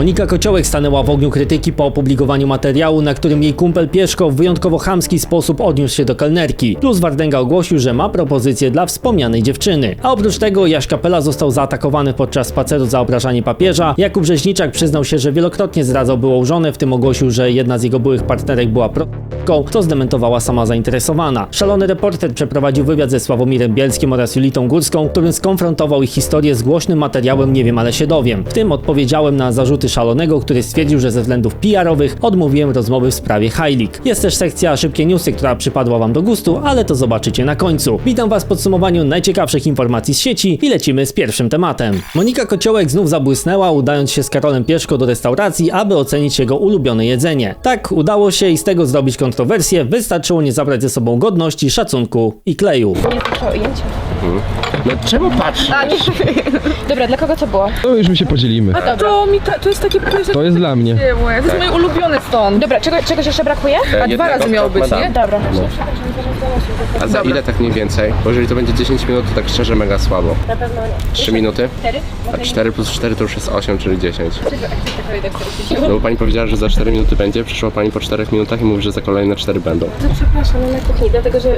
Monika Kociołek stanęła w ogniu krytyki po opublikowaniu materiału, na którym jej kumpel Pieszko w wyjątkowo chamski sposób odniósł się do kelnerki. Plus Wardęga ogłosił, że ma propozycję dla wspomnianej dziewczyny. A oprócz tego Jaś Kapela został zaatakowany podczas spaceru za obrażanie papieża. Jakub Rzeźniczak przyznał się, że wielokrotnie zdradzał byłą żonę, w tym ogłosił, że jedna z jego byłych partnerek była pro***ką, co zdementowała sama zainteresowana. Szalony reporter przeprowadził wywiad ze Sławomirem Bielskim oraz Julitą Górską, którym skonfrontował ich historię z głośnym materiałem Nie wiem, ale się dowiem. W tym odpowiedziałem na zarzuty Szalonego, który stwierdził, że ze względów PR-owych odmówiłem rozmowy w sprawie Heilig. Jest też sekcja Szybkie Newsy, która przypadła wam do gustu, ale to zobaczycie na końcu. Witam was w podsumowaniu najciekawszych informacji z sieci i lecimy z pierwszym tematem. Monika Kociołek znów zabłysnęła, udając się z Karolem Pieszko do restauracji, aby ocenić jego ulubione jedzenie. Tak, udało się i z tego zrobić kontrowersję, wystarczyło nie zabrać ze sobą godności, szacunku i kleju. Nie proszę o. No czemu patrzysz? A, nie. Dobra, dla kogo to było? To już my się podzielimy. To, mi ta, to jest takie pyszne, To jest dla mnie. to jest moje ulubione stąd. Dobra, czego, czegoś jeszcze brakuje? A dwa razy miało być, nie? Dobra. A za ile tak mniej więcej? Bo jeżeli to będzie 10 minut, to tak szczerze mega słabo. Na pewno nie. 3 minuty? Cztery? A 4 plus 4 to już jest 8, czyli 10. No bo pani powiedziała, że za 4 minuty będzie, przyszła pani po 4 minutach i mówi, że za kolejne 4 będą. No przepraszam, no na kuchni, dlatego że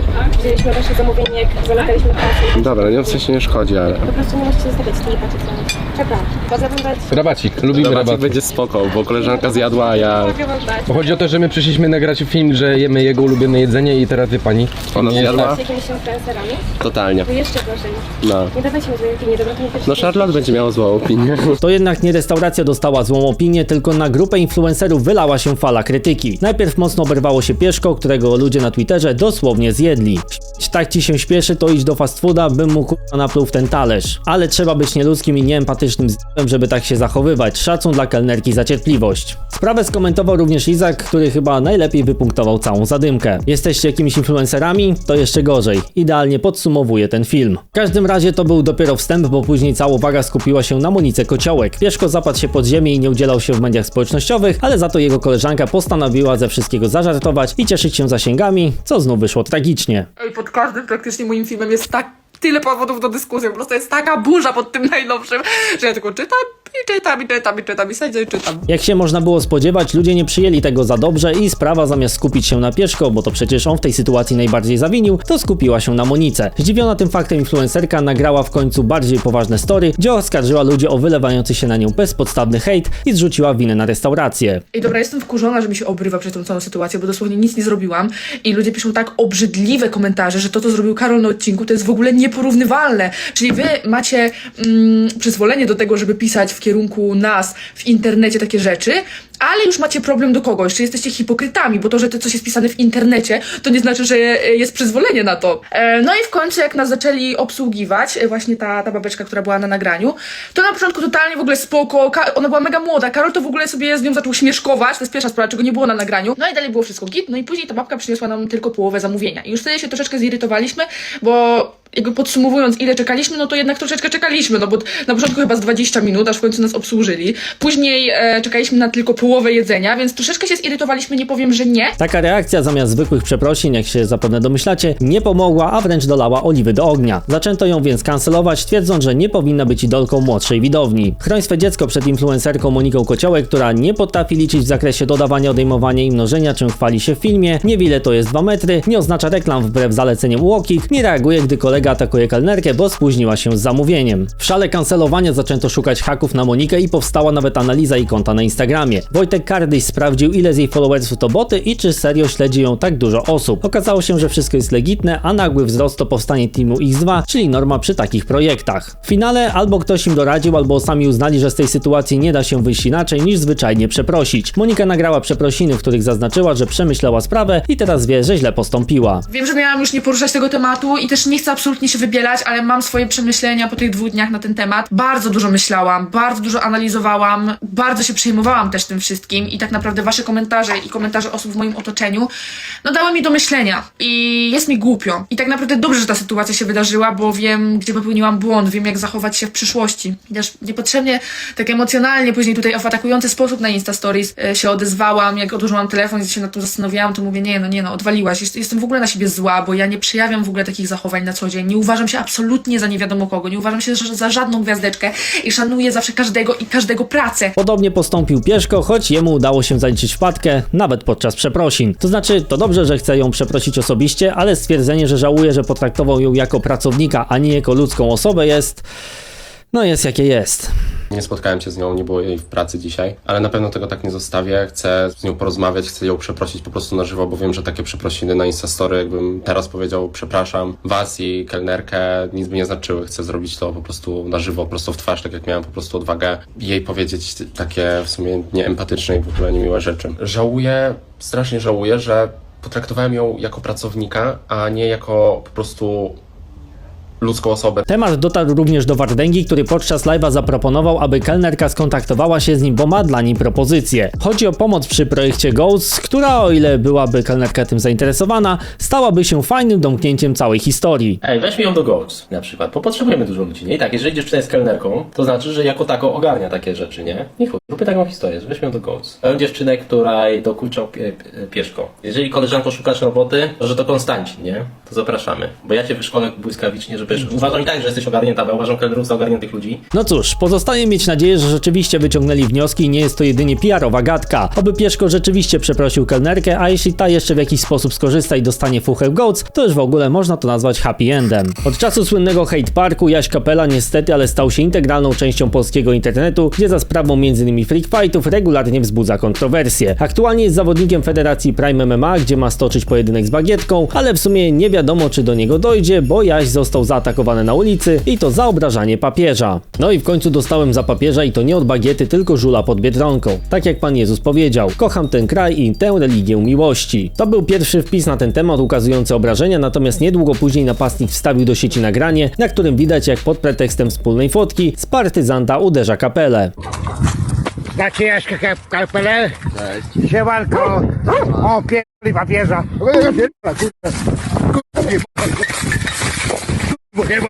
wzięliśmy wasze zamówienie, jak zamykaliśmy kasę. Dobra, nie w sensie nie szkodzi, ale... Po prostu nie możecie zostawiać tej paczki. Przepraszam. Dać... Rabacik, lubimy Rabacik rabat. będzie spoko, bo koleżanka zjadła, a ja... Mogę wam dać. Bo chodzi o to, że my przyszliśmy nagrać film, że jemy jego ulubione jedzenie i teraz wie pani. Ona Nie jest zjadła? Z jakimiś influencerami? Totalnie. To jeszcze gorzej. No. Nie dawajcie mi złej opinii, dobra, to nie No Charlotte będzie miała złą opinię. To jednak nie restauracja dostała złą opinię, tylko na grupę influencerów wylała się fala krytyki. Najpierw mocno oberwało się Pieszko, którego ludzie na Twitterze dosłownie zjedli. Jeśli tak ci się śpieszy, to idź do fast fooda, bym mu kurwa napluł w ten talerz. Ale trzeba być nieludzkim i nieempatycznym z żeby tak się zachowywać. Szacun dla kelnerki za cierpliwość. Sprawę skomentował również Izak, który chyba najlepiej wypunktował całą zadymkę. Jesteście jakimiś influencerami? To jeszcze gorzej. Idealnie podsumowuje ten film. W każdym razie to był dopiero wstęp, bo później cała uwaga skupiła się na Monice Kociołek. Pieszko zapadł się pod ziemię i nie udzielał się w mediach społecznościowych, ale za to jego koleżanka postanowiła ze wszystkiego zażartować i cieszyć się zasięgami, co znów wyszło tragicznie. Ej, pod każdym praktycznie moim filmem jest tak tyle powodów do dyskusji, po prostu jest taka burza pod tym najnowszym, że ja tylko czytam i czytam i czytam i czytam i siedzę i czytam. Jak się można było spodziewać, ludzie nie przyjęli tego za dobrze i sprawa zamiast skupić się na Pieszko, bo to przecież on w tej sytuacji najbardziej zawinił, to skupiła się na Monice. Zdziwiona tym faktem influencerka nagrała w końcu bardziej poważne story, gdzie oskarżyła ludzi o wylewający się na nią bezpodstawny hejt i zrzuciła winę na restaurację. Ej, dobra, jestem wkurzona, że mi się obrywa przez tą całą sytuację, bo dosłownie nic nie zrobiłam i ludzie piszą tak obrzydliwe komentarze, że to, co zrobił Karol na odcinku, to jest w ogóle nieporównywalne. Czyli wy macie mm, przyzwolenie do tego, żeby pisać w kierunku nas w internecie takie rzeczy, ale już macie problem do kogoś, czy jesteście hipokrytami, bo to, że to coś jest pisane w internecie, to nie znaczy, że e, jest przyzwolenie na to. E, No i w końcu, jak nas zaczęli obsługiwać, e, właśnie ta, ta babeczka, która była na nagraniu, to na początku totalnie w ogóle spoko, ona była mega młoda, Karol to w ogóle sobie z nią zaczął śmieszkować, to jest pierwsza sprawa, czego nie było na nagraniu, no i dalej było wszystko git, no i później ta babka przyniosła nam tylko połowę zamówienia. I już wtedy się troszeczkę zirytowaliśmy, bo jakby podsumowując, ile czekaliśmy, no to jednak troszeczkę czekaliśmy, no bo na początku chyba z 20 minut, aż w końcu nas obsłużyli. Później e, czekaliśmy na tylko połowę jedzenia, więc troszeczkę się zirytowaliśmy, nie powiem, że nie. Taka reakcja zamiast zwykłych przeprosin, jak się zapewne domyślacie, nie pomogła, a wręcz dolała oliwy do ognia. Zaczęto ją więc kancelować, twierdząc, że nie powinna być idolką młodszej widowni. Chroń swe dziecko przed influencerką Moniką Kociołek, która nie potrafi liczyć w zakresie dodawania, odejmowania i mnożenia, czym chwali się w filmie, nie to jest 2 metry, nie oznacza reklam wbrew zaleceniom UOKiK, nie reaguje, gdy kolega atakuje kelnerkę, bo spóźniła się z zamówieniem. W szale kancelowania zaczęto szukać haków na Monikę i powstała nawet analiza jej konta na Instagramie. Wojtek Kardyś sprawdził, ile z jej followersów to boty i czy serio śledzi ją tak dużo osób. Okazało się, że wszystko jest legitne, a nagły wzrost to powstanie teamu X2, czyli norma przy takich projektach. W finale albo ktoś im doradził, albo sami uznali, że z tej sytuacji nie da się wyjść inaczej niż zwyczajnie przeprosić. Monika nagrała przeprosiny, w których zaznaczyła, że przemyślała sprawę i teraz wie, że źle postąpiła. Wiem, że miałam już nie poruszać tego tematu i też nie chcę absolutnie się wybielać, ale mam swoje przemyślenia po tych dwóch dniach na ten temat. Bardzo dużo myślałam, bardzo dużo analizowałam, bardzo się przejmowałam też tym wszystkim i tak naprawdę wasze komentarze i komentarze osób w moim otoczeniu, no dały mi do myślenia i jest mi głupio. I tak naprawdę dobrze, że ta sytuacja się wydarzyła, bo wiem, gdzie popełniłam błąd, wiem, jak zachować się w przyszłości. I też niepotrzebnie tak emocjonalnie później tutaj w atakujący sposób na Insta Stories e, się odezwałam, jak odłożyłam telefon i się nad tym zastanawiałam, to mówię, nie no, nie no, odwaliłaś, Jest- jestem w ogóle na siebie zła, bo ja nie przejawiam w ogóle takich zachowań na co dzień. Nie uważam się absolutnie za nie wiadomo kogo, nie uważam się za żadną gwiazdeczkę i szanuję zawsze każdego i każdego pracę. Podobnie postąpił Pieszko, choć jemu udało się zaliczyć wpadkę, nawet podczas przeprosin. To znaczy, to dobrze, że chce ją przeprosić osobiście, ale stwierdzenie, że żałuje, że potraktował ją jako pracownika, a nie jako ludzką osobę jest... No jest jakie jest. Nie spotkałem się z nią, nie było jej w pracy dzisiaj, ale na pewno tego tak nie zostawię. Chcę z nią porozmawiać, chcę ją przeprosić po prostu na żywo, bo wiem, że takie przeprosiny na Instastory, jakbym teraz powiedział przepraszam was i kelnerkę, nic by nie znaczyły. Chcę zrobić to po prostu na żywo, prosto w twarz, tak jak miałem po prostu odwagę jej powiedzieć takie w sumie nieempatyczne i w ogóle niemiłe rzeczy. Żałuję, strasznie żałuję, że potraktowałem ją jako pracownika, a nie jako po prostu ludzką osobę. Temat dotarł również do Wardęgi, który podczas live'a zaproponował, aby kelnerka skontaktowała się z nim, bo ma dla niej propozycję. Chodzi o pomoc przy projekcie Ghosts, która o ile byłaby kelnerka tym zainteresowana, stałaby się fajnym domknięciem całej historii. Ej, weźmy ją do Goats na przykład, bo potrzebujemy dużo ludzi, nie? I tak, jeżeli dziewczyna jest kelnerką, to znaczy, że jako tako ogarnia takie rzeczy, nie? Nie chuj, zróbmy taką historię, że weźmy ją do Goats. Mają dziewczynę, która jej dokuczał pie, pie, pieszką. Jeżeli koleżanko szukasz roboty, to że to Konstancin, nie? To zapraszamy. Bo ja cię wyszkolę błyskawicznie, Uważam i tak, że jesteś ogarnięta, bo uważam kelnerów za ogarniętych ludzi. No cóż, pozostaje mieć nadzieję, że rzeczywiście wyciągnęli wnioski i nie jest to jedynie PR-owa gadka. Oby Pieszko rzeczywiście przeprosił kelnerkę, a jeśli ta jeszcze w jakiś sposób skorzysta i dostanie fuchę Goats, to już w ogóle można to nazwać happy endem. Od czasu słynnego hate parku Jaś Kapela niestety, ale stał się integralną częścią polskiego internetu, gdzie za sprawą m.in. freak fightów regularnie wzbudza kontrowersje. Aktualnie jest zawodnikiem Federacji Prime MMA, gdzie ma stoczyć pojedynek z bagietką, ale w sumie nie wiadomo czy do niego dojdzie, bo Jaś został zaatakowany na ulicy i to za obrażanie papieża. No i w końcu dostałem za papieża i to nie od bagiety, tylko żula pod Biedronką. Tak jak Pan Jezus powiedział, kocham ten kraj i tę religię miłości. To był pierwszy wpis na ten temat ukazujący obrażenia, natomiast niedługo później napastnik wstawił do sieci nagranie, na którym widać jak pod pretekstem wspólnej fotki z partyzanta uderza kapelę. Znacie Jaśka Kap- Karpelę? Cześć. Siemanko. O, pierdoli papieża. Kurwa. Kurwa,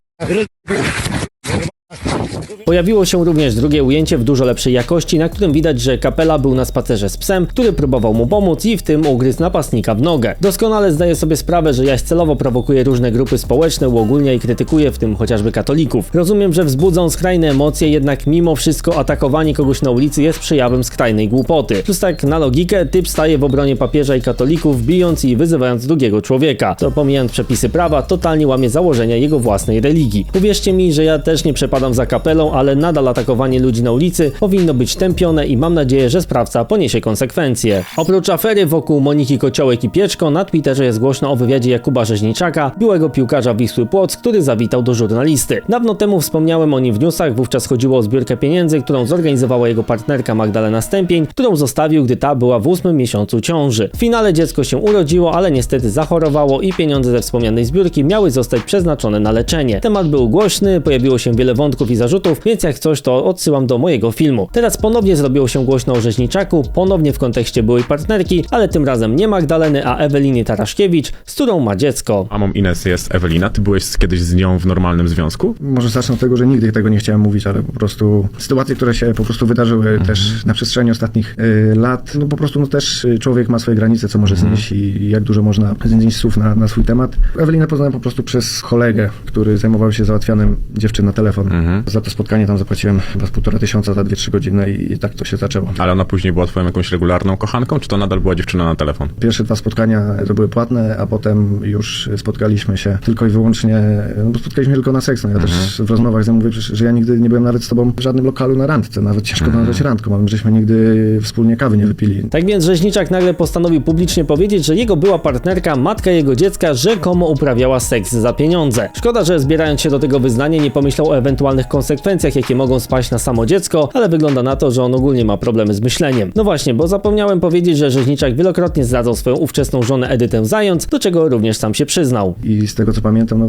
Pojawiło się również drugie ujęcie w dużo lepszej jakości, na którym widać, że kapela był na spacerze z psem, który próbował mu pomóc i w tym ugryzł napastnika w nogę. Doskonale zdaje sobie sprawę, że Jaś celowo prowokuje różne grupy społeczne, uogólnia i krytykuje, w tym chociażby katolików. Rozumiem, że wzbudzą skrajne emocje, jednak mimo wszystko atakowanie kogoś na ulicy jest przejawem skrajnej głupoty. Plus tak na logikę, typ staje w obronie papieża i katolików, bijąc i wyzywając drugiego człowieka. To pomijając przepisy prawa, totalnie łamie założenia jego własnej religii. Uwierzcie mi, że ja też nie przepadam za kapelą, ale nadal atakowanie ludzi na ulicy powinno być tępione i mam nadzieję, że sprawca poniesie konsekwencje. Oprócz afery wokół Moniki Kociołek i Pieczko, na Twitterze jest głośno o wywiadzie Jakuba Rzeźniczaka, byłego piłkarza Wisły Płock, który zawitał do żurnalisty. Dawno temu wspomniałem o nim w newsach, wówczas chodziło o zbiórkę pieniędzy, którą zorganizowała jego partnerka Magdalena Stępień, którą zostawił, gdy ta była w ósmym miesiącu ciąży. W finale dziecko się urodziło, ale niestety zachorowało i pieniądze ze wspomnianej zbiórki miały zostać przeznaczone na leczenie. Temat był głośny, pojawiło się wiele wątków i zarzutów, więc jak coś to odsyłam do mojego filmu. Teraz ponownie zrobiło się głośno o Rzeźniczaku, ponownie w kontekście byłej partnerki, ale tym razem nie Magdaleny, a Eweliny Taraszkiewicz, z którą ma dziecko. Mamą Ines jest Ewelina. Ty byłeś kiedyś z nią w normalnym związku? Może zacznę od tego, że nigdy tego nie chciałem mówić, ale po prostu sytuacje, które się po prostu wydarzyły też na przestrzeni ostatnich y, lat, no po prostu no też y, człowiek ma swoje granice, co może znieść i jak dużo można znieść słów na, na swój temat. Ewelinę poznałem po prostu przez kolegę, który zajmował się załatwianem dziewczyn na telefon. Za to spotkanie tam zapłaciłem chyba z półtora tysiąca za dwie, trzy godziny i, i tak to się zaczęło. Ale ona później była twoją jakąś regularną kochanką, czy to nadal była dziewczyna na telefon? Pierwsze dwa spotkania to były płatne, a potem już spotkaliśmy się tylko i wyłącznie, no bo spotkaliśmy się tylko na seks. No ja też w rozmowach z nią mówię, że ja nigdy nie byłem nawet z tobą w żadnym lokalu na randce, nawet ciężko to nazwać randką, ale żeśmy nigdy wspólnie kawy nie wypili. Tak więc Rzeźniczak nagle postanowił publicznie powiedzieć, że jego była partnerka, matka jego dziecka, rzekomo uprawiała seks za pieniądze. Szkoda, że zbierając się do tego wyznania nie pomyślał o ewentualnych konsekwencjach, jakie mogą spaść na samo dziecko, ale wygląda na to, że on ogólnie ma problemy z myśleniem. No właśnie, bo zapomniałem powiedzieć, że Rzeźniczak wielokrotnie zdradzał swoją ówczesną żonę Edytę Zając, do czego również sam się przyznał. I z tego co pamiętam, no,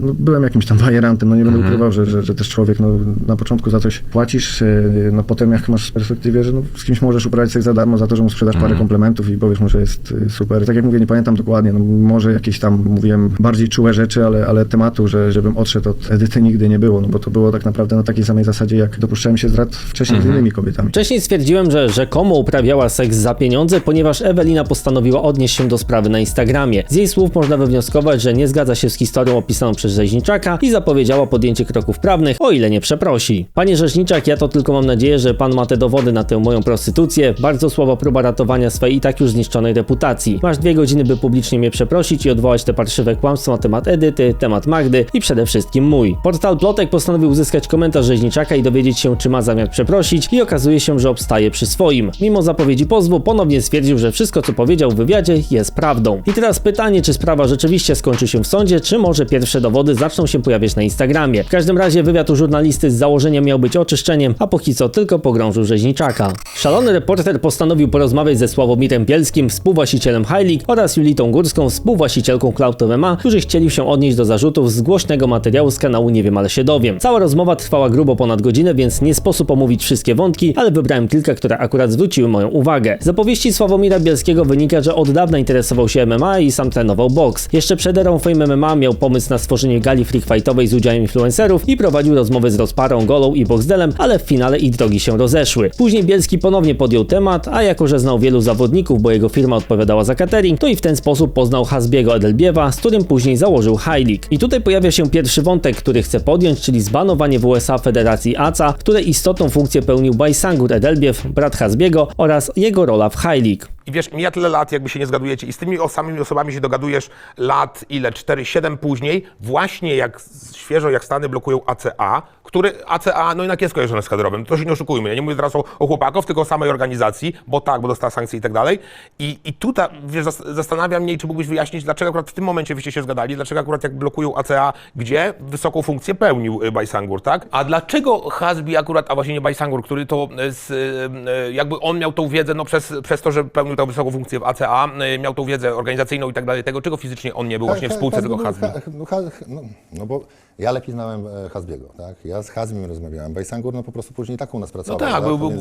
no byłem jakimś tam bajerantem, no nie będę ukrywał, że, że, że też człowiek, no na początku za coś płacisz, yy, no potem jak masz w perspektywie, że no, z kimś możesz uprawiać seks za darmo, za to, że mu sprzedasz parę komplementów i powiesz mu, że jest yy, super. Tak jak mówię, nie pamiętam dokładnie, no może jakieś tam, mówiłem, bardziej czułe rzeczy, ale, ale tematu, że żebym odszedł od Edyty nigdy nie było, no bo to było tak naprawdę na takim takiej samej zasadzie, jak dopuszczałem się zdrad wcześniej z innymi kobietami. Wcześniej stwierdziłem, że rzekomo uprawiała seks za pieniądze, ponieważ Ewelina postanowiła odnieść się do sprawy na Instagramie. Z jej słów można wywnioskować, że nie zgadza się z historią opisaną przez Rzeźniczaka i zapowiedziała podjęcie kroków prawnych, o ile nie przeprosi. Panie Rzeźniczak, ja to tylko mam nadzieję, że pan ma te dowody na tę moją prostytucję. Bardzo słaba próba ratowania swojej i tak już zniszczonej reputacji. Masz dwie godziny, by publicznie mnie przeprosić i odwołać te parszywe kłamstwa na temat Edyty, temat Magdy i przede wszystkim mój. Portal Plotek postanowił uzyskać komentarz Rzeźniczaka i dowiedzieć się, czy ma zamiar przeprosić i okazuje się, że obstaje przy swoim. Mimo zapowiedzi pozwu, ponownie stwierdził, że wszystko, co powiedział w wywiadzie, jest prawdą. I teraz pytanie, czy sprawa rzeczywiście skończy się w sądzie, czy może pierwsze dowody zaczną się pojawiać na Instagramie. W każdym razie wywiad u żurnalisty z założenia miał być oczyszczeniem, a póki co tylko pogrążył Rzeźniczaka. Szalony reporter postanowił porozmawiać ze Sławomirem Bielskim, współwłaścicielem League oraz Julitą Górską, współwłaścicielką Cloud MMA, którzy chcieli się odnieść do zarzutów z głośnego materiału z kanału Nie wiem, ale się dowiem. Cała rozmowa trwała grubo ponad godzinę, więc nie sposób omówić wszystkie wątki, ale wybrałem kilka, które akurat zwróciły moją uwagę. Z opowieści Sławomira Bielskiego wynika, że od dawna interesował się MMA i sam trenował boks. Jeszcze przed erą Fame MMA miał pomysł na stworzenie gali freak fightowej z udziałem influencerów i prowadził rozmowy z Rozparą, Golą i Boxdelem, ale w finale ich drogi się rozeszły. Później Bielski ponownie podjął temat, a jako że znał wielu zawodników, bo jego firma odpowiadała za catering, to i w ten sposób poznał Hasbiego Edelbiewa, z którym później założył High. I tutaj pojawia się pierwszy wątek, który chcę podjąć, czyli zbanowanie w USA Federacji ACA, której istotną funkcję pełnił Bajsangur Edelbiew, brat Hasbiego oraz jego rola w High League. I wiesz, mija tyle lat, jakby się nie zgadujecie i z tymi samymi osobami się dogadujesz lat, ile, 4, 7 później, właśnie jak świeżo, jak Stany blokują ACA, który ACA, no jednak jest kojarzone z kadrowym, to się nie oszukujmy, ja nie mówię teraz o, o chłopaków, tylko o samej organizacji, bo tak, bo dostała sankcje i tak dalej. I, i tutaj, wiesz, zas- zastanawia mnie, czy mógłbyś wyjaśnić, dlaczego akurat w tym momencie wyście się zgadali, dlaczego akurat jak blokują ACA, gdzie wysoką funkcję pełnił y, Bajsangur, tak? A dlaczego Hasbi akurat, a właśnie nie Bajsangur, który to y, z, y, jakby on miał tą wiedzę, no przez, przez to, że pełnił tę wysoką funkcję w ACA, y, miał tą wiedzę organizacyjną i tak dalej, tego, czego fizycznie on nie był właśnie w spółce tego Hasbi. Ha- no, ha- no, no bo ja lepiej znałem e, Hasbiego, tak? Ja z Hasbim rozmawiałem. Bajsangur no po prostu później tak u nas pracował. tak, był- był-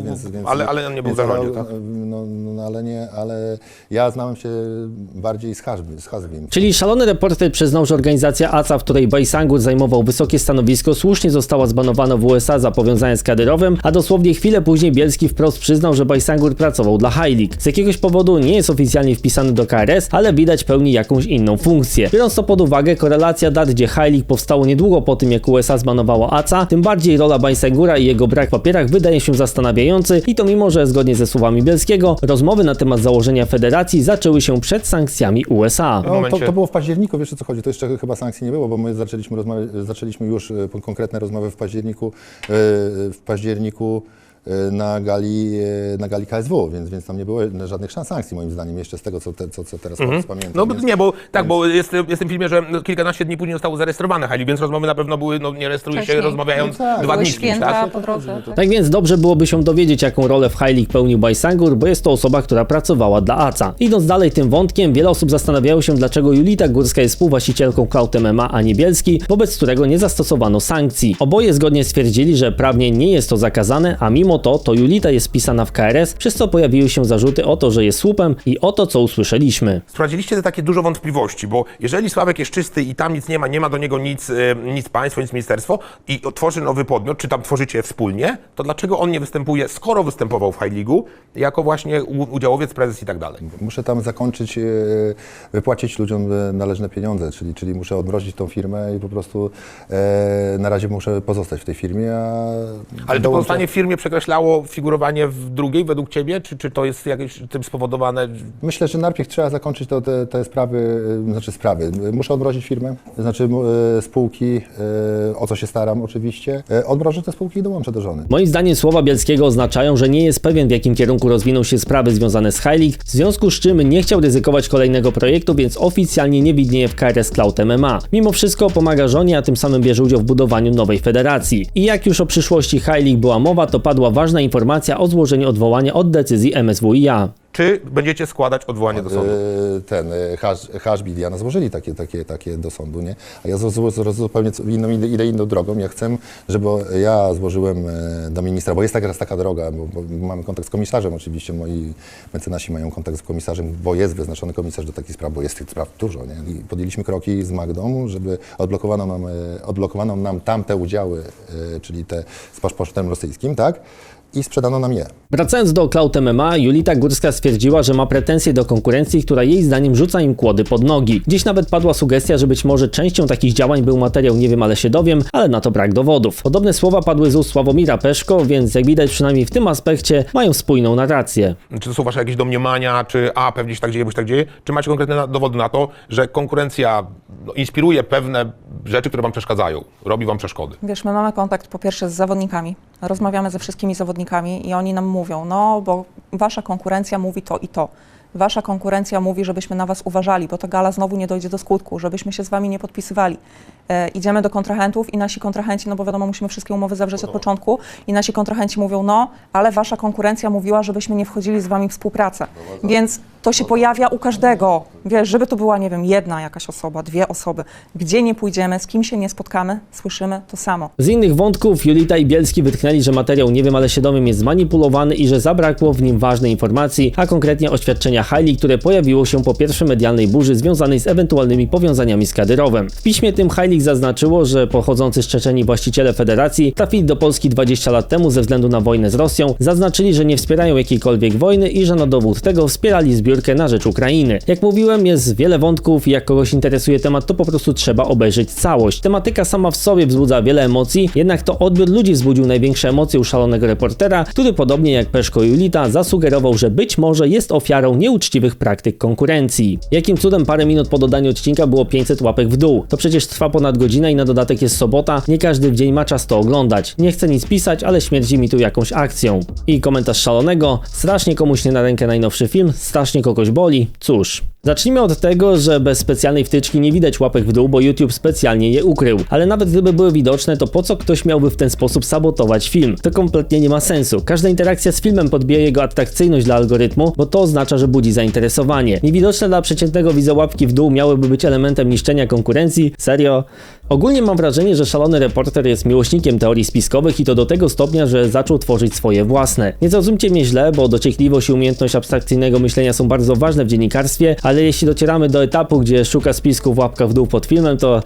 ale- ale on nie był w zarządzie, ale, tak? no, no, ale nie, ale ja znałem się bardziej z Hasbim. Z Hasbim. Czyli szalony reporter przyznał, że organizacja ACA, w której Bajsangur zajmował wysokie stanowisko, słusznie została zbanowana w USA za powiązanie z kadrowym, a dosłownie chwilę później Bielski wprost przyznał, że Bajsangur pracował dla League. Z jakiegoś powodu nie jest oficjalnie wpisany do KRS, ale widać pełni jakąś inną funkcję. Biorąc to pod uwagę, korelacja dat, gdzie League powstało niedługo po tym, jak USA zbanowało ACA, tym bardziej rola Bajsangura i jego brak w papierach wydaje się zastanawiający i to mimo, że zgodnie ze słowami Bielskiego, rozmowy na temat założenia federacji zaczęły się przed sankcjami USA. No, to, to było w październiku, wiesz o co chodzi, to jeszcze chyba sankcji nie było, bo my zaczęliśmy, rozmawiać, zaczęliśmy już e, konkretne rozmowy w październiku, e, w październiku na gali, e, na gali KSW, więc, więc tam nie było żadnych szans sankcji moim zdaniem, jeszcze z tego, co, te, co, co teraz pamiętam. No więc- nie, bo tak, bo jest, jest w tym filmie, że no, kilkanaście dni później zostało zarejestrowane Hali, więc rozmowy na pewno były, no nie rejestruje się Wcześniej. rozmawiając No tak, dwa dni tak? po drodze. Tak więc dobrze byłoby się dowiedzieć, jaką rolę w League pełnił Bajsangur, bo jest to osoba, która pracowała dla ACA. Idąc dalej tym wątkiem, wiele osób zastanawiało się, dlaczego Julita Górska jest współwłaścicielką Cloud MMA, a nie Bielski, wobec którego nie zastosowano sankcji. Oboje zgodnie stwierdzili, że prawnie nie jest to zakazane, a mimo to, to Julita jest wpisana w KRS, przez co pojawiły się zarzuty o to, że jest słupem i o to, co usłyszeliśmy. Sprawdziliście te takie dużo wątpliwości, bo jeżeli Sławek jest czysty i tam nic nie ma, nie ma do niego nic, e, nic państwo, nic ministerstwo i tworzy nowy podmiot, czy tam tworzycie wspólnie, to dlaczego on nie występuje, skoro występował w High League'u, jako właśnie u- udziałowiec, prezes i tak dalej? Muszę tam zakończyć, e, wypłacić ludziom e, należne pieniądze, czyli, czyli muszę odmrozić tą firmę i po prostu e, na razie muszę pozostać w tej firmie, a Ale czy dołączę- pozostanie w firmie przekreślało figurowanie w drugiej według Ciebie, czy, czy to jest jakieś tym spowodowane? Myślę, że najpierw trzeba zakończyć to, te, te sprawy, y, znaczy sprawy. Muszę odmrozić firmę, znaczy y, spółki, y, o co się staram oczywiście. Odmrożę te spółki i dołączę do żony. Moim zdaniem słowa Bielskiego oznaczają, że nie jest pewien w jakim kierunku rozwiną się sprawy związane z High League, w związku z czym nie chciał ryzykować kolejnego projektu, więc oficjalnie nie widnieje w KRS Cloud MMA. Mimo wszystko pomaga żonie, a tym samym bierze udział w budowaniu nowej federacji. I jak już o przyszłości High League była mowa, to padła ważna informacja o złożeniu odwołania od decyzji MSWiA. Czy będziecie składać odwołanie do sądu? E, ten e, hasz, hasz Bidiana złożyli takie, takie, takie do sądu, nie? A ja zupełnie inną, idę, inną drogą. Ja chcę, żeby ja złożyłem e, do ministra, bo jest teraz taka droga, bo, bo mamy kontakt z komisarzem oczywiście, moi mecenasi mają kontakt z komisarzem, bo jest wyznaczony komisarz do takich spraw, bo jest tych spraw dużo, nie? I podjęliśmy kroki z Magdą, żeby odblokowano nam, odblokowano nam tamte udziały, czyli te z paszportem rosyjskim, tak? I sprzedano nam je. Wracając do Cloud MMA, Julita Górska stwierdziła, że ma pretensje do konkurencji, która jej zdaniem rzuca im kłody pod nogi. Gdzieś nawet padła sugestia, że być może częścią takich działań był materiał Nie wiem, ale się dowiem, ale na to brak dowodów. Podobne słowa padły z ust Sławomira Peszko, więc jak widać przynajmniej w tym aspekcie mają spójną narrację. Czy to są wasze jakieś domniemania, czy a, pewnie się tak dzieje, bo się tak dzieje? Czy macie konkretne na- dowody na to, że konkurencja no, inspiruje pewne rzeczy, które wam przeszkadzają, robi wam przeszkody? Wiesz, my mamy kontakt po pierwsze z zawodnikami, rozmawiamy ze wszystkimi zawodnikami i oni nam mówią, no bo wasza konkurencja mówi to i to. Wasza konkurencja mówi, żebyśmy na was uważali, bo ta gala znowu nie dojdzie do skutku, żebyśmy się z wami nie podpisywali. E, idziemy do kontrahentów i nasi kontrahenci, no bo wiadomo, musimy wszystkie umowy zawrzeć od początku i nasi kontrahenci mówią, no, ale wasza konkurencja mówiła, żebyśmy nie wchodzili z wami w współpracę. Więc to się pojawia u każdego. Wiesz, żeby to była, nie wiem, jedna jakaś osoba, dwie osoby. Gdzie nie pójdziemy, z kim się nie spotkamy, słyszymy to samo. Z innych wątków Julita i Bielski wytknęli, że materiał Nie wiem, ale się dowiem jest zmanipulowany i że zabrakło w nim ważnej informacji, a konkretnie oświadczenia Hailey, które pojawiło się po pierwszej medialnej burzy związanej z ewentualnymi powiązaniami z Kadyrowem. W piśmie tym Hailey zaznaczyło, że pochodzący z Czeczeni właściciele federacji trafili do Polski 20 lat temu ze względu na wojnę z Rosją, zaznaczyli, że nie wspierają jakiejkolwiek wojny i że na dowód tego wspierali zbiórkę na rzecz Ukrainy. Jak mówiłem, jest wiele wątków i jak kogoś interesuje temat, to po prostu trzeba obejrzeć całość. Tematyka sama w sobie wzbudza wiele emocji, jednak to odbiór ludzi wzbudził największe emocje u szalonego reportera, który podobnie jak Peszko Julita zasugerował, że być może jest ofiarą nieuczciwych praktyk konkurencji. Jakim cudem parę minut po dodaniu odcinka było 500 łapek w dół? To przecież trwa ponad godzinę i na dodatek jest sobota, nie każdy w dzień ma czas to oglądać. Nie chcę nic pisać, ale śmierdzi mi tu jakąś akcją. I komentarz szalonego, strasznie komuś nie na rękę najnowszy film, strasznie kogoś boli, cóż. Zacznijmy od tego, że bez specjalnej wtyczki nie widać łapek w dół, bo YouTube specjalnie je ukrył. Ale nawet gdyby były widoczne, to po co ktoś miałby w ten sposób sabotować film? To kompletnie nie ma sensu. Każda interakcja z filmem podbija jego atrakcyjność dla algorytmu, bo to oznacza, że budzi zainteresowanie. Niewidoczne dla przeciętnego widza łapki w dół miałyby być elementem niszczenia konkurencji? Serio? Ogólnie mam wrażenie, że szalony reporter jest miłośnikiem teorii spiskowych i to do tego stopnia, że zaczął tworzyć swoje własne. Nie zrozumcie mnie źle, bo dociekliwość i umiejętność abstrakcyjnego myślenia są bardzo ważne w dziennikarstwie, ale jeśli docieramy do etapu, gdzie szuka spisków łapka w dół pod filmem, to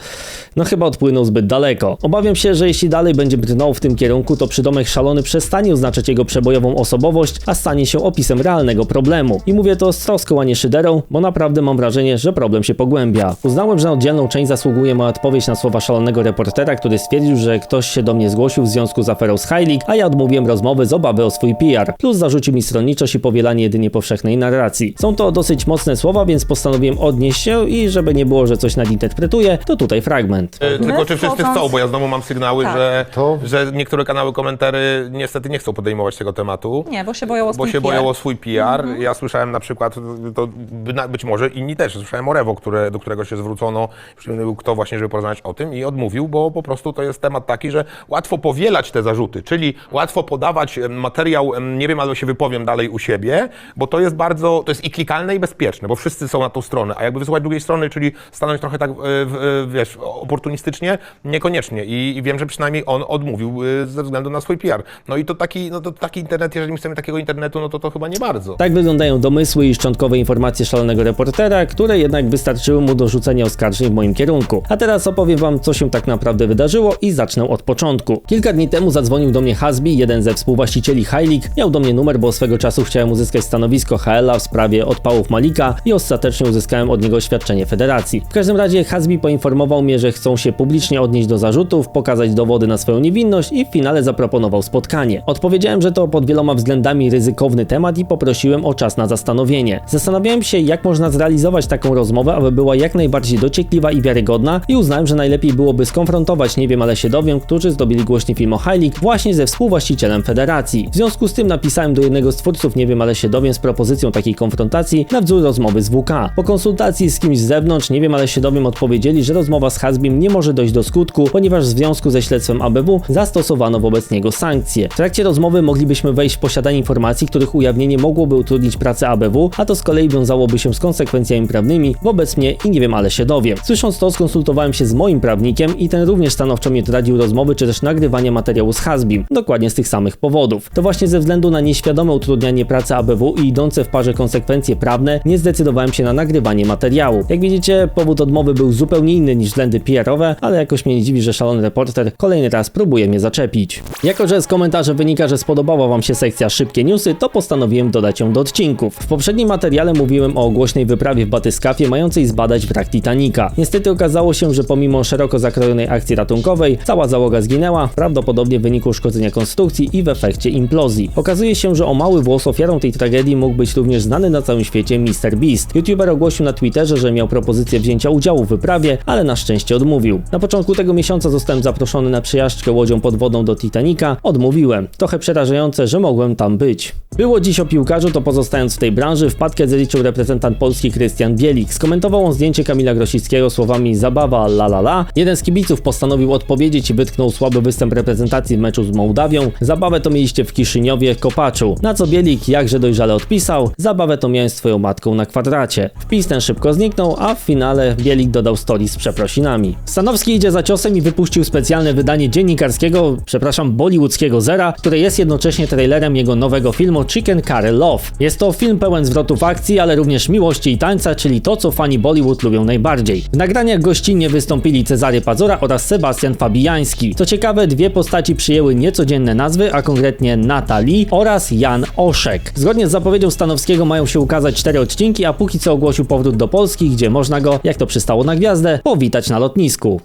no chyba odpłynął zbyt daleko. Obawiam się, że jeśli dalej będzie brnął w tym kierunku, to przydomek szalony przestanie oznaczać jego przebojową osobowość, a stanie się opisem realnego problemu. I mówię to z troską, a nie szyderą, bo naprawdę mam wrażenie, że problem się pogłębia. Uznałem, że na oddzielną część zasługuje moja odpowiedź na słowa szalonego reportera, który stwierdził, że ktoś się do mnie zgłosił w związku z aferą z Heilig, a ja odmówiłem rozmowy z obawy o swój PR. Plus zarzucił mi stronniczość i powielanie jedynie powszechnej narracji. Są to dosyć mocne słowa, więc postanowiłem odnieść się i żeby nie było, że coś nadinterpretuję, to tutaj fragment. E, Tylko czy wszyscy chcą, bo ja znowu mam sygnały, Tak. że, To- że niektóre kanały komentary niestety nie chcą podejmować tego tematu. Nie, bo się boją o Bo swój się PR. boją o swój PR. Ja słyszałem na przykład, to by- na- być może inni też, słyszałem o Rewo, które, do którego się zwrócono, już nie kto właśnie, żeby porozmawiać o tym i odmówił, bo po prostu to jest temat taki, że łatwo powielać te zarzuty, czyli łatwo podawać materiał, nie wiem, ale się wypowiem dalej u siebie, bo to jest bardzo, to jest i klikalne i bezpieczne, bo wszyscy są na tą stronę, a jakby wysłuchać drugiej strony, czyli stanąć trochę tak, e, e, wiesz, oportunistycznie, niekoniecznie i, i wiem, że przynajmniej on odmówił e, ze względu na swój PR. No i to taki, no to taki internet, jeżeli my chcemy takiego internetu, no to to chyba nie bardzo. Tak wyglądają domysły i szczątkowe informacje szalonego reportera, które jednak wystarczyły mu do rzucenia oskarżeń w moim kierunku. A teraz opowiem wam, co się tak naprawdę wydarzyło i zacznę od początku. Kilka dni temu zadzwonił do mnie Hasbi, jeden ze współwłaścicieli Heilig. Miał do mnie numer, bo swego czasu chciałem uzyskać stanowisko HL-a w sprawie odpałów Malika i ostatecznie uzyskałem od niego oświadczenie federacji. W każdym razie Hasbi poinformował mnie, że chcą się publicznie odnieść do zarzutów, pokazać dowody na swoją niewinność i w finale zaproponował spotkanie. Odpowiedziałem, że to pod wieloma względami ryzykowny temat i poprosiłem o czas na zastanowienie. Zastanawiałem się, jak można zrealizować taką rozmowę, aby była jak najbardziej dociekliwa i wiarygodna i uznałem, że najlepiej byłoby skonfrontować Nie wiem, ale się dowiem, którzy zdobyli głośny film o Heilig właśnie ze współwłaścicielem federacji. W związku z tym napisałem do jednego z twórców Nie wiem, ale się dowiem z propozycją takiej konfrontacji na wzór rozmowy z WK. Po konsultacji z kimś z zewnątrz Nie wiem, ale się dowiem odpowiedzieli, że rozmowa z Hasbim nie może dojść do skutku, ponieważ w związku ze śledztwem ABW zastosowano wobec niego sankcje. W trakcie rozmowy moglibyśmy wejść w posiadanie informacji, których ujawnienie mogłoby utrudnić pracę ABW, a to z kolei wiązałoby się z konsekwencjami prawnymi wobec mnie i nie wiem, ale się dowiem. Słysząc to, skonsultowałem się z moim prawnikiem i ten również stanowczo mi odradził rozmowy czy też nagrywania materiału z Hasbim, dokładnie z tych samych powodów. To właśnie ze względu na nieświadome utrudnianie pracy ABW i idące w parze konsekwencje prawne, nie zdecydowałem się na nagrywanie materiału. Jak widzicie, powód odmowy był zupełnie inny niż względy PR-owe, ale jakoś mnie nie dziwi, że szalony reporter kolejny raz próbuje mnie zaczepić. Jako, że z komentarzy wynika, że spodobała wam się sekcja szybkie newsy, to postanowiłem dodać ją do odcinków. W poprzednim materiale mówiłem o głośnej wyprawie w batyskafie mającej zbadać wrak Titanica. Niestety okazało się, że pomimo szeroko zakrojonej akcji ratunkowej, cała załoga zginęła, prawdopodobnie w wyniku uszkodzenia konstrukcji i w efekcie implozji. Okazuje się, że o mały włos ofiarą tej tragedii mógł być również znany na całym świecie MrBeast. YouTuber ogłosił na Twitterze, że miał propozycję wzięcia udziału w wyprawie, ale na szczęście odmówił. Na początku tego miesiąca zostałem zaproszony na przejażdżkę łodzią pod wodą do Titanica. Odmówiłem. Trochę przerażające, że mogłem tam być. Było dziś o piłkarzu, to pozostając w tej branży, wpadkę zaliczył reprezentant Polski Krystian Bielik. Skomentował on zdjęcie Kamila Grosickiego słowami zabawa la la la. Jeden z kibiców postanowił odpowiedzieć i wytknął słaby występ reprezentacji w meczu z Mołdawią. Zabawę to mieliście w Kiszyniowie, Kopaczu. Na co Bielik jakże dojrzale odpisał, zabawę to miałem z twoją matką na kwadracie. Wpis ten szybko zniknął, a w finale Bielik dodał story z przeprosinami. Stanowski idzie za ciosem i wypuścił specjalne wydanie dziennikarskiego, przepraszam, bollywoodzkiego Zera, które jest jednocześnie trailerem jego nowego filmu Chicken Curry Love. Jest to film pełen zwrotów akcji, ale również miłości i tańca, czyli to, co fani Bollywood lubią najbardziej. W nagraniach gościnnie wystąpili Cezary Pazora oraz Sebastian Fabijański. Co ciekawe, dwie postaci przyjęły niecodzienne nazwy, a konkretnie Natalie oraz Jan Oszek. Zgodnie z zapowiedzią Stanowskiego mają się ukazać cztery odcinki, a póki co ogłosił powrót do Polski, gdzie można go, jak to przystało na gwiazdę, powitać na lotnisku.